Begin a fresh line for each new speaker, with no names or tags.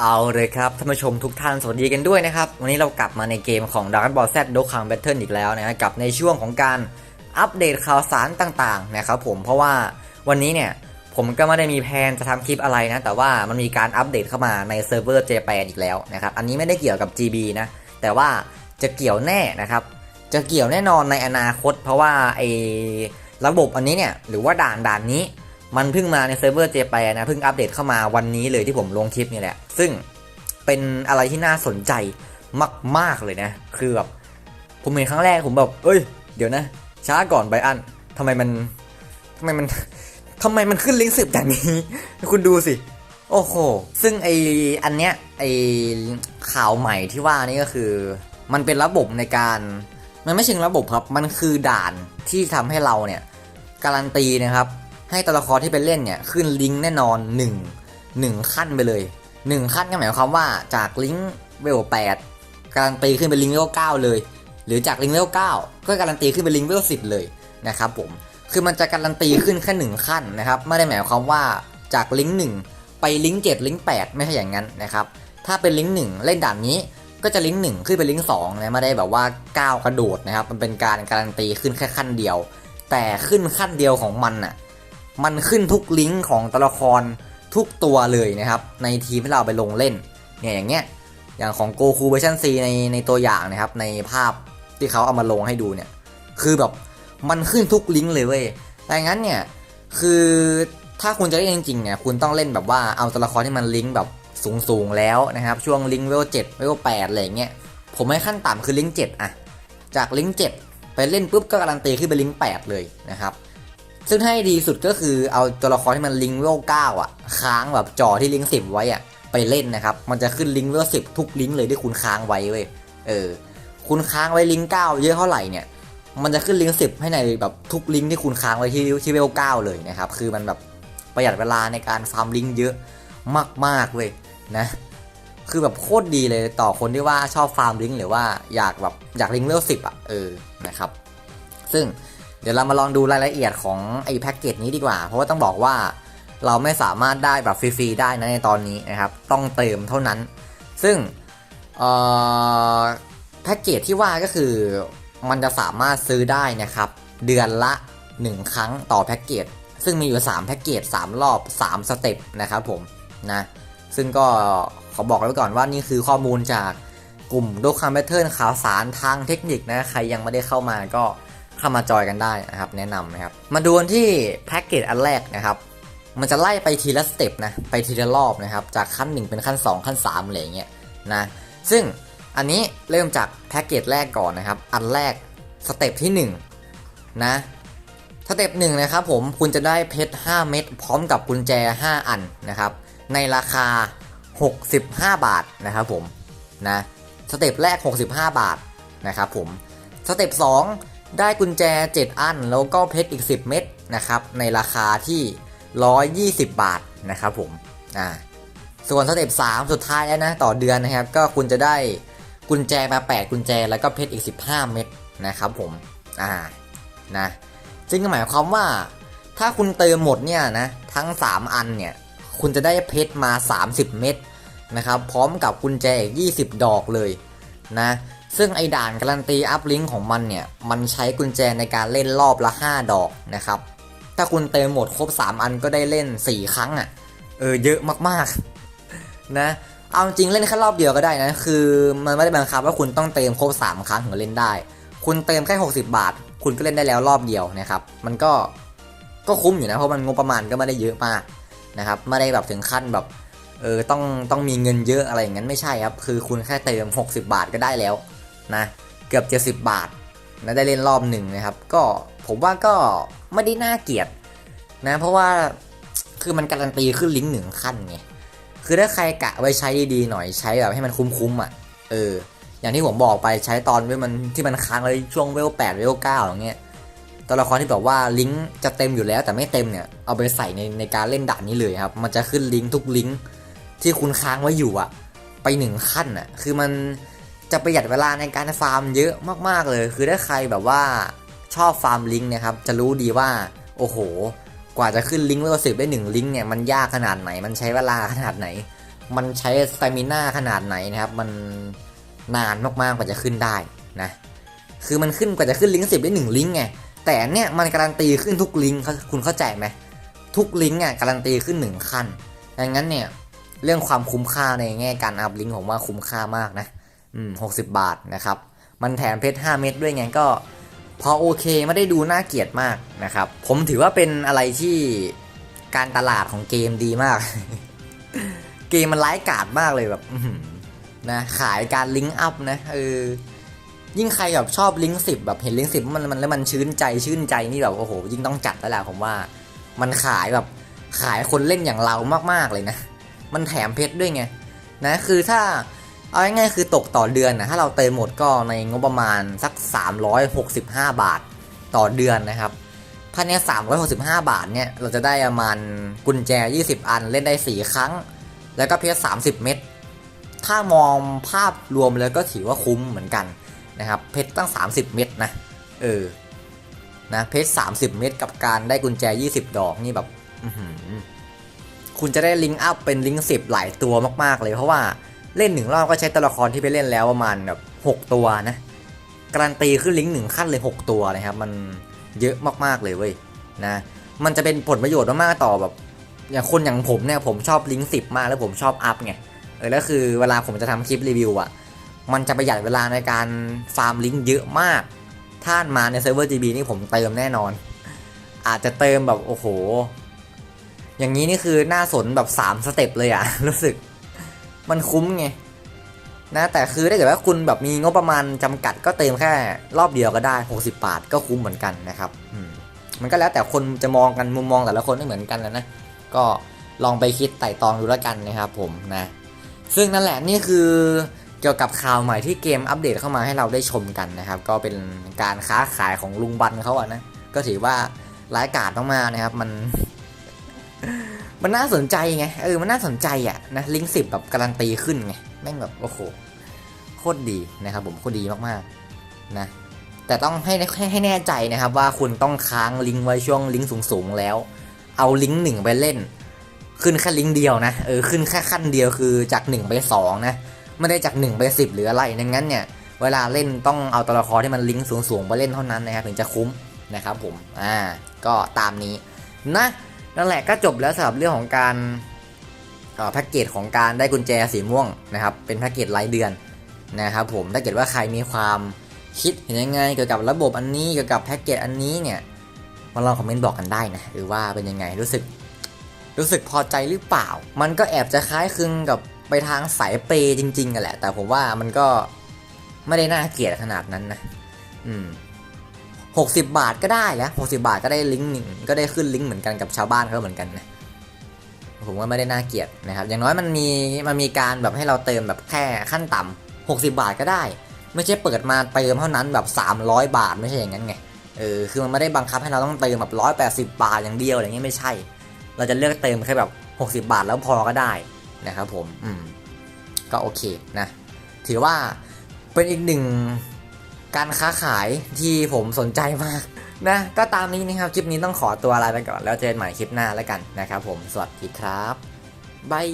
เอาเลยครับท่านผู้ชมทุกท่านสวัสดีกันด้วยนะครับ วันนี้เรากลับมาในเกมของ Dragon Ball Z Dokkan Battle อีกแล้วนะกับในช่วงของการอัปเดตข่าวสารต่างๆนะครับผมเพราะว่าวันนี้เนี่ยผมก็ไม่ได้มีแผนจะทำคลิปอะไรนะ แต่ว่ามันมีการอัปเดตเข้ามาในเซิร์ฟเวอร์เจแปนอีกแล้วนะครับ อันนี้ไม่ได้เกี่ยวกับ GB นะแต่ว่าจะเกี่ยวแน่นะครับ จะเกี่ยวแน่นอนในอนาคต เพราะว่าไอ้ระบบอันนี้เนี่ยหรือว่าด่านด่านนี้ มันเพิ่งมาในเซิร์ฟเวอร์เจแปนนะเพิ่งอัปเดตเข้ามาวันนี้เลยที่ผมลงคลิปนี่แหละ ซึ่งเป็นอะไรที่น่าสนใจมาก ๆ เลยนะ คือแบบผมเห็นครั้งแรกผมแบบ เอ้ย เดี๋ยวนะ ช้าก่อนไบอันทำไมมันทำไมมันทำไมมันขึ้นลิงก์สิบอย่างนี้ คุณดูสิ โอ้โห ซึ่งไออันเนี้ยไอข่าวใหม่ที่ว่านี่ก็คือ มันเป็นระบบในการมันไม่ใช่ระบบครับ มันคือด่านที่ทำให้เราเนี่ย การันตีนะครับ ให้ตัวละครที่ไปเล่นเนี่ยขึ้นลิงก์แน่นอน 1 1 ขั้นไปเลย 1 ขั้นก็หมายความว่าจากลิงก์เวล8การันตีขึ้นเป็นลิงก์เวล9เลย หรือจากลิงก์เวล9ก็การันตีขึ้นเป็นลิงก์เวล10เลยนะครับผมคือมันจะการันตีขึ้นแค่หนึ่งขั้นนะครับไม่ได้หมายความว่าจากลิงก์1ไปลิงก์7ลิงก์8ไม่ใช่อย่างนั้นนะครับถ้าเป็นลิงก์1เล่นด่านนี้ก็จะลิงก์หนึ่งขึ้นเป็นลิงก์สองนะไม่ได้แบบว่าก้าวกระโดดนะครับมันเป็นการการันตีขึ้นแค่ขั้นเดียว แต่ขึ้นขั้นเดียวของมันอะ มันขึ้นทุกลิงก์ของตัวละครทุกตัวเลยนะครับ ในทีมที่เราไปลงเล่น เนี่ยอย่างเงี้ย อย่างของโกคูเวอร์ชันซีในในตัวอย่างนะครับ ในภาพที่เขาเอามาลงให้ดูเนี่ย คือแบบมันขึ้นทุกลิงก์เลยเว้ยแต่งั้นเนี่ย คือถ้าคุณจะเล่นจริงๆเนี่ยคุณต้องเล่นแบบว่าเอาตัวละครที่มันลิงก์แบบสูงๆแล้วนะครับ ช่วงลิงก์เวลเจ็ดเวลแปดอะไรเงี้ย ผมให้ขั้นต่ำคือลิงก์เจ็ดอะจากลิงก์เจ็ดไปเล่นปุ๊บก็การันตีขึ้นไปลิงก์แปดเลยนะครับ ซึ่งให้ดีสุดก็คือเอาตัวละครที่มันลิงเวลเก้าอะ ค้างแบบจ่อที่ลิงสิบไว้อะไปเล่นนะครับ มันจะขึ้นลิงเวลสิบทุกลิงก์เลยที่คุณค้างไว้เว้ยเออ คุณค้างไว้ลิงเก้าเยอะเท่าไหร่เนี่ยมันจะขึ้นลิงก์สิบให้ในแบบทุกลิงก์ที่คุณค้างไว้ที่ที่เวลเก้าเลยนะครับ คือมันแบบประหยัดเวลาในการฟาร์มลิงก์เยอะมากๆเว้ยนะ คือแบบโคตรดีเลยต่อคนที่ว่าชอบฟาร์มลิงก์หรือว่าอยากแบบอยากลิงก์เวลสิบอะเออนะครับ ซึ่ง เดี๋ยวเรามาลองดูรายละเอียดของไอ้แพ็กเกจนี้ดีกว่า เพราะว่าต้องบอกว่าเราไม่สามารถได้แบบฟรีๆได้นะในตอนนี้นะครับ ต้องเติมเท่านั้น ซึ่งแพ็กเกจที่ว่าก็คือมันจะสามารถซื้อได้นะครับ เดือนละ 1 ครั้งต่อแพ็กเกจซึ่งมีอยู่ 3 แพ็กเกจ3 รอบ 3 สเต็ปนะครับผมนะซึ่งก็ขอบอกไว้ก่อนว่านี่คือข้อมูลจากกลุ่มโดคัมแพทเทิร์ข่าวสารทางเทคนิคนะ ใครยังไม่ได้เข้ามาก็ เข้ามาจอยกันได้นะครับ แนะนำนะครับ มาดูกันที่แพ็กเกจอันแรกนะครับ มันจะไล่ไปทีละสเต็ปนะ ไปทีละรอบนะครับ จากขั้น 1 เป็นขั้น 2 ขั้น3อะไรอย่างเงี้ยนะ ซึ่งอันนี้เริ่มจากแพ็กเกจแรกก่อนนะครับ อันแรกสเต็ปที่1นะสเต็ปหนึ่งนะครับผมคุณจะได้เพชร 5 เม็ดพร้อมกับกุญแจ 5 อันนะครับ ในราคา 65 บาทนะครับผมนะสเต็ปแรก 65 บาทนะครับผมสเต็ป2 ได้กุญแจ 7 อัน แล้วก็เพชรอีก 10 เม็ดนะครับ ในราคาที่ 120 บาทนะครับผม อ่า ส่วนสเต็ป3สุดท้ายแล้วนะ ต่อเดือนนะครับ ก็คุณจะได้กุญแจมา 8 กุญแจ แล้วก็เพชรอีก 15 เม็ดนะครับผม อ่า นะ ซึ่งหมายความว่า ถ้าคุณเติมหมดเนี่ยนะ ทั้ง 3 อันเนี่ย คุณจะได้เพชรมา 30 เม็ดนะครับ พร้อมกับกุญแจอีก 20 ดอกเลยนะ ซึ่งไอ้ด่านการันตีอัพลิงก์ของมันเนี่ย มันใช้กุญแจในการเล่นรอบละ 5 ดอกนะครับ ถ้าคุณเติมหมดครบ 3 อันก็ได้เล่น 4 ครั้งอะ่ะ เออเยอะมากๆ นะ เอาจริงเล่นแค่รอบเดียวก็ได้นะ คือมันไม่ได้บังคับว่าคุณต้องเติมครบ 3 ครั้งถึงจะเล่นได้ คุณเติมแค่ 60 บาท คุณก็เล่นได้แล้วรอบเดียวนะครับ มันก็ ก็คุ้มอยู่นะ เพราะมันงบประมาณก็ไม่ได้เยอะมากนะครับ ไม่ได้แบบถึงขั้นแบบเออต้องต้องมีเงินเยอะอะไรอย่างนั้นไม่ใช่ครับ คือคุณแค่เติม 60 บาทก็ได้แล้ว นะเกือบ 70 บาทนะได้เล่นรอบหนึ่งนะครับ ก็ผมว่าก็ไม่ได้น่าเกลียดนะเพราะว่าคือมันการันตีขึ้นลิงก์หนึ่งขั้นไงคือถ้าใครกะไว้ใช้ดีๆหน่อยใช้แบบให้มันคุ้มๆอะเออ อย่างที่ผมบอกไปใช้ตอนเวลมันที่มันค้างไว้ช่วงเวล8เวล9อย่างเงี้ยตัวละครที่แบบว่าลิงก์จะเต็มอยู่แล้วแต่ไม่เต็มเนี่ยเอาไปใส่ในในการเล่นด่านนี้เลยครับ มันจะขึ้นลิงก์ทุกลิงก์ที่คุณค้างไว้อยู่อะไปหนึ่งขั้นอะคือมัน จะประหยัดเวลาในการฟาร์มเยอะมากๆเลย คือถ้าใครแบบว่าชอบฟาร์มลิงก์นะครับ จะรู้ดีว่า โอ้โห กว่าจะขึ้นลิงก์เวลสิบได้หนึ่งลิงก์เนี่ยมันยากขนาดไหน มันใช้เวลาขนาดไหน มันใช้ส t ตมิน่าขนาดไหนนะครับ มันนานมากๆกว่าจะขึ้นได้นะ คือมันขึ้นกว่าจะขึ้นลิงก์สิบได้หนึ่งลิงก์ไง แต่เนี่ยมันการันตีขึ้นทุกลิงก์คุณเข้าใจไหมทุกลิงก์อะการันตีขึ้นหนึ่งขั้นดังนั้นเนี่ยเรื่องความคุ้มค่าในแง่การอัพลิงก์ผมว่าคุ้มค่ามากนะ หกสิบบาทนะครับ มันแถมเพชรห้าเม็ดด้วยไงก็ พอโอเคไม่ได้ดูน่าเกลียดมากนะครับ ผมถือว่าเป็นอะไรที่การตลาดของเกมดีมาก เกมมันไร้ายกาดมากเลยแบบนะขายการลิงก์อัพนะเออยิ่งใครแบบชอบลิงก์สิบแบบเห็นลิงก์สิบมันมันแล้วมันชื่นใจชื่นใจนี่แบบโอ้โหยิ่งต้องจัดแล้วแหละผมว่า มันขายแบบขายคนเล่นอย่างเรามากๆเลยนะ มันแถมเพชรด้วยไงนะคือถ้า เอาง่ายๆคือตกต่อเดือนนะถ้าเราเติมหมดก็ในงบประมาณสัก 365 บาทต่อเดือนนะครับภายใน365 บาทเนี่ยเราจะได้ประมาณกุญแจ 20 อันเล่นได้ 4 ครั้ง แล้วก็เพชร30 เม็ดถ้ามองภาพรวมแล้วก็ถือว่าคุ้มเหมือนกันนะครับเพชรตั้ง 30 เม็ดนะเออนะเพชร30 เม็ดกับการได้กุญแจ 20 ดอกนี่แบบคุณจะได้ลิงก์อัพเป็นลิงก์10 หลายตัวมาก ๆ เลยเพราะว่า เล่นหนึ่งรอบก็ใช้ตัวละครที่ไปเล่นแล้วประมาณแบบหกตัวนะการันตีขึ้นลิงก์หนึ่งขั้นเลย 6 ตัวนะครับมันเยอะมากๆเลยเว้ยนะมันจะเป็นผลประโยชน์มากๆต่อแบบอย่างคนอย่างผมเนี่ยผมชอบลิงก์สิบมากแล้วผมชอบอัพไงเออแล้วคือเวลาผมจะทำคลิปรีวิวอะมันจะประหยัดเวลาในการฟาร์มลิงก์เยอะมาก ถ้ามาในเซิร์ฟเวอร์ GB นี่ผมเติมแน่นอน อาจจะเติมแบบโอ้โห อย่างนี้นี่คือน่าสนแบบ3สเต็ปเลยอะรู้สึก มันคุ้มไงนะแต่คือถ้าเกิดว่าคุณแบบมีงบประมาณจำกัดก็เติมแค่รอบเดียวก็ได้ 60 บาทก็คุ้มเหมือนกันนะครับมมันก็แล้วแต่คนจะมองกันมุมมองแต่ละคนไม่เหมือนกันแล้วนะก็ลองไปคิดไต่ตองดูแล้วกันนะครับผมนะซึ่งนั่นแหละนี่คือเกี่ยวกับข่าวใหม่ที่เกมอัปเดตเข้ามาให้เราได้ชมกันนะครับ ก็เป็นการค้าขายของลุงบันเขาอะนะก็ถือว่าร้ายกาจมากๆนะครับ มัน มันน่าสนใจไง เออ มันน่าสนใจอะนะลิงก์สิบแบบการันตีขึ้นไง แม่งแบบโอ้โห โคตรดีนะครับผม โคตรดีมากๆนะ แต่ต้องให้ให้ให้แน่ใจนะครับว่าคุณต้องค้างลิงก์ไว้ช่วงลิงก์สูงๆแล้ว เอาลิงก์หนึ่งไปเล่น ขึ้นแค่ลิงก์เดียวนะ เออ ขึ้นแค่ขั้นเดียวคือจากหนึ่งไปสองนะ ไม่ได้จากหนึ่งไปสิบหรืออะไร ดังนั้นเนี่ย เวลาเล่นต้องเอาตัวละครที่มันลิงก์สูงๆไปเล่นเท่านั้นนะครับถึงจะคุ้มนะครับผม อ่า ก็ตามนี้นะ นั่นแหละก็จบแล้วสำหรับเรื่องของการแพ็กเกจของการได้กุญแจสีม่วงนะครับ เป็นแพ็กเกจรายเดือนนะครับผมถ้าเกิดว่าใครมีความคิดเห็นยังไงเกี่ยวกับระบบอันนี้เกี่ยวกับแพ็กเกจอันนี้เนี่ยมาลองคอมเมนต์บอกกันได้นะหรือว่าเป็นยังไงรู้สึก รู้สึกพอใจหรือเปล่า มันก็แอบจะคล้ายคลึงกับไปทางสายเปย์จริงๆกันแหละ แต่ผมว่ามันก็ไม่ได้น่าเกลียดขนาดนั้นนะ อืม หกสิบาทก็ได้แล้วหกสิบาทก็ได้ลิงก์หนึ่งก็ได้ขึ้นลิงก์เหมือนกันกับชาวบ้านเขาเหมือนกันนะผมว่าไม่ได้น่าเกลียดนะครับ อย่างน้อยมันมีมันมีการแบบให้เราเติมแบบแค่ขั้นต่ำหกสิบาทก็ได้ ไม่ใช่เปิดมาเติมเท่านั้นแบบสามร้อยบาทไม่ใช่อย่างนั้นไงเออคือมันไม่ได้บังคับให้เราต้องเติมแบบร้อยแปดสิบาทอย่างเดียวอะไรเงี้ยไม่ใช่ เราจะเลือกเติมแค่แบบหกสิบาทแล้วพอก็ได้นะครับผมอืมก็โอเคนะถือว่าเป็นอีกหนึ่ง การค้าขายที่ผมสนใจมากนะก็ตามนี้นะครับ คลิปนี้ต้องขอตัวลาไปก่อนแล้วเจอกันใหม่คลิปหน้าแล้วกันนะครับผม สวัสดีครับบาย